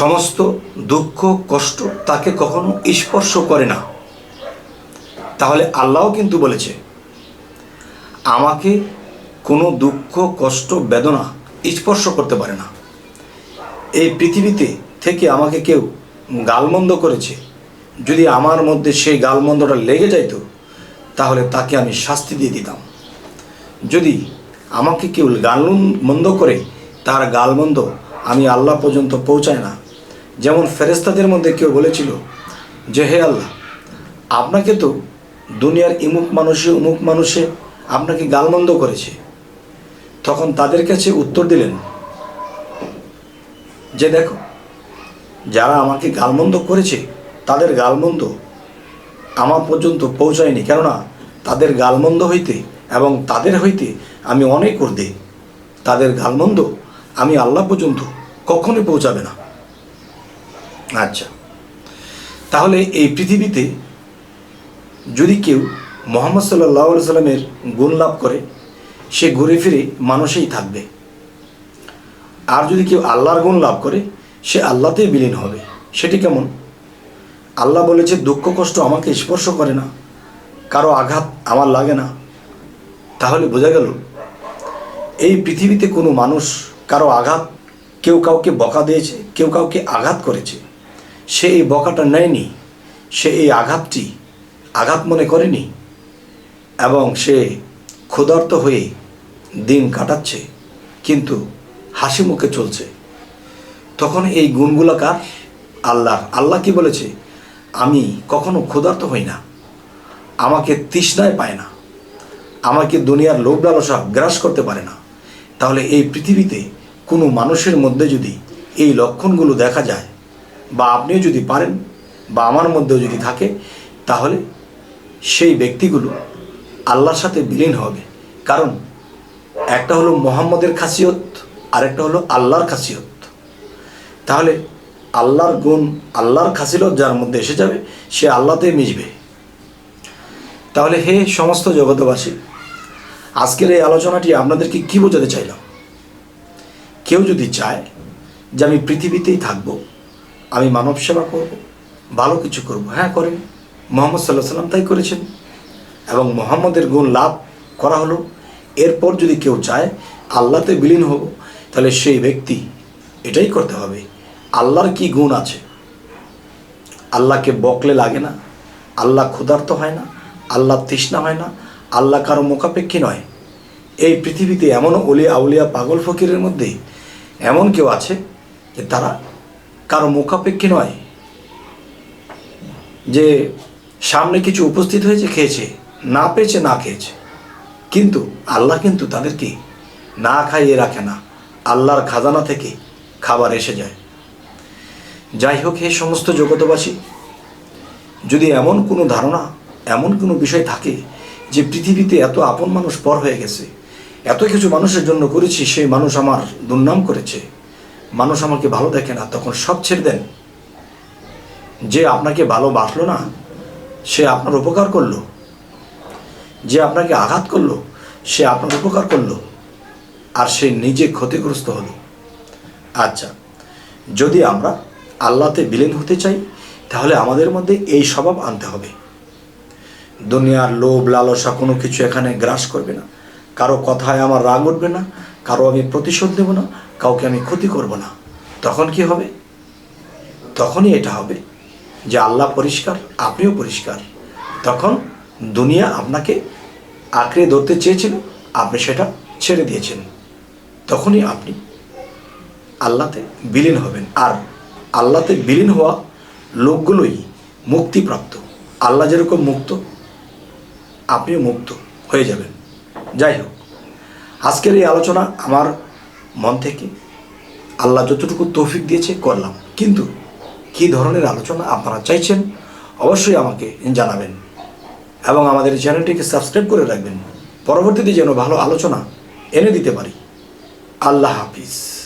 সমস্ত দুঃখ, কষ্ট তাকে কখনো স্পর্শ করে না। তাহলে আল্লাহও কিন্তু বলেছে, আমাকে কোনো দুঃখ, কষ্ট, বেদনা স্পর্শ করতে পারে না। এই পৃথিবীতে থেকে আমাকে কেউ গালমন্দ করেছে। যদি আমার মধ্যে সেই গালমন্দটা লেগে যাইতো, তাহলে তাকে আমি শাস্তি দিয়ে দিতাম। যদি আমাকে কেউ গাল মন্দ করে, তার গালমন্দ আমি আল্লাহ পর্যন্ত পৌঁছায় না যেমন ফেরেস্তাদের মধ্যে কেউ বলেছিল যে, হে আল্লাহ, আপনাকে তো দুনিয়ার ইমুক মানুষে উমুক মানুষে আপনাকে গালমন্দ করেছে। তখন তাদের কাছে উত্তর দিলেন, যে দেখো, যারা আমাকে গালমন্দ করেছে, তাদের গালমন্দ আমার পর্যন্ত পৌঁছায়নি। কেননা তাদের গালমন্দ হইতে এবং তাদের হইতে আমি অনেক ঊর্ধ্বে তাদের গালমন্দ আমি আল্লাহ পর্যন্ত কখনোই পৌঁছাবে না। আচ্ছা। তাহলে এই পৃথিবীতে যদি কেউ মোহাম্মদ সাল্লাহ সাল্লামের গুণ লাভ করে, সে ঘুরে ফিরে মানুষেই থাকবে। আর যদি কেউ আল্লাহর গুণ লাভ করে, সে আল্লাতেই বিলীন হবে। সেটি কেমন? আল্লাহ বলেছে, দুঃখ, কষ্ট আমাকে স্পর্শ করে না। কারও আঘাত আমার লাগে না। তাহলে বোঝা গেল, এই পৃথিবীতে কোনো মানুষ কারও আঘাত কেউ কাউকে বকা দিয়েছে, কেউ কাউকে আঘাত করেছে। সে এই বকাটা নেয়নি, সে এই আঘাতটি আঘাত মনে করেনি এবং সে ক্ষুধার্ত হয়ে দিন কাটাচ্ছে, কিন্তু হাসি মুখে চলছে। তখন এই গুণগুলো কার? আল্লাহর। আল্লাহ কি বলেছে? আমি কখনো ক্ষুধার্ত হই না, আমাকে তৃষ্ণায় পায় না, আমাকে দুনিয়ার লোভ লালসা গ্রাস করতে পারে না। তাহলে এই পৃথিবীতে কোনো মানুষের মধ্যে যদি এই লক্ষণগুলো দেখা যায় বা আপনিও যদি পারেন বা আমার মধ্যেও যদি থাকে, তাহলে সেই ব্যক্তিগুলো আল্লাহর সাথে বিলীন হবে। কারণ একটা হলো মোহাম্মদের খাসিয়ত আর একটা হলো আল্লাহর খাসিয়ত। তাহলে আল্লাহর গুণ, আল্লাহর খাসিলত যার মধ্যে এসে যাবে, সে আল্লাহতে মিশবে। তাহলে হে সমস্ত জগতবাসী আজকের এই আলোচনাটি আপনাদেরকে কি বোঝাতে চাইলাম? কেউ যদি চায় যে আমি পৃথিবীতেই থাকব আমি মানব সেবা করব, ভালো কিছু করব। হ্যাঁ করেন। মোহাম্মদ সাল্লাহ সাল্লাম তাই করেছেন। এবং মোহাম্মদের গুণ লাভ করা হলো। এরপর যদি কেউ চায়, আল্লাহতে বিলীন হব, তাহলে সেই ব্যক্তি এটাই করতে হবে। আল্লাহর কি গুণ আছে? আল্লাহকে বকলে লাগে না। আল্লাহ ক্ষুধার্ত হয় না। আল্লাহ তৃষ্ণা হয় না। আল্লাহ কারও মোকাপেক্ষী নয়। এই পৃথিবীতে এমনও অলিয়া আউলিয়া পাগল ফকিরের মধ্যে এমন কেউ আছে যে তারা কারও মুখাপেক্ষী নয়। যে সামনে কিছু উপস্থিত হয়েছে, খেয়েছে, না পেয়েছে, না খেয়েছে। কিন্তু আল্লাহ কিন্তু তাদেরকে না খাইয়ে রাখে না। আল্লাহর খাজানা থেকে খাবার এসে যায়। যাই হোক, হে সমস্ত জগতবাসী যদি এমন কোনো ধারণা, এমন কোনো বিষয় থাকে যে পৃথিবীতে এত আপন মানুষ পর হয়ে গেছে, এত কিছু মানুষের জন্য করেছি, সেই মানুষ আমার দুর্নাম করেছে মানুষ আমাকে ভালো দেখে না, তখন সব ছেড়ে দেন। যে আপনাকে ভালোবাসলো না, সে আপনার উপকার করল। যে আপনাকে আঘাত করল, সে আপনার উপকার করল। আর সে নিজে ক্ষতিগ্রস্ত হলো। আচ্ছা যদি আমরা আল্লাহতে বিলীন হতে চাই, তাহলে আমাদের মধ্যে এই স্বভাব আনতে হবে। দুনিয়ার লোভ, লালসা কোনো কিছু এখানে গ্রাস করবে না। কারও কথায় আমার রাগ উঠবে না, কারও আমি প্রতিশোধ দেব না কাউকে আমি ক্ষতি করব না। তখন কি হবে? তখনই এটা হবে যে আল্লাহ পরিষ্কার, আপনিও পরিষ্কার। তখন দুনিয়া আপনাকে আঁকড়ে ধরতে চেয়েছিল, আপনি সেটা ছেড়ে দিয়েছেন। তখনই আপনি আল্লাতে বিলীন হবেন। আর আল্লাতে বিলীন হওয়া লোকগুলোই মুক্তিপ্রাপ্ত। আল্লাহ যেরকম মুক্ত, আপনিও মুক্ত হয়ে যাবেন। যাই হোক, আজকের এই আলোচনা আমার মন থেকে আল্লাহ যতটুকু তৌফিক দিয়েছে করলাম। কিন্তু কি ধরনের আলোচনা আপনারা চাইছেন, অবশ্যই আমাকে জানাবেন এবং আমাদের চ্যানেলটিকে সাবস্ক্রাইব করে রাখবেন। পরবর্তীতে যেন ভালো আলোচনা এনে দিতে পারি। আল্লাহ হাফিজ।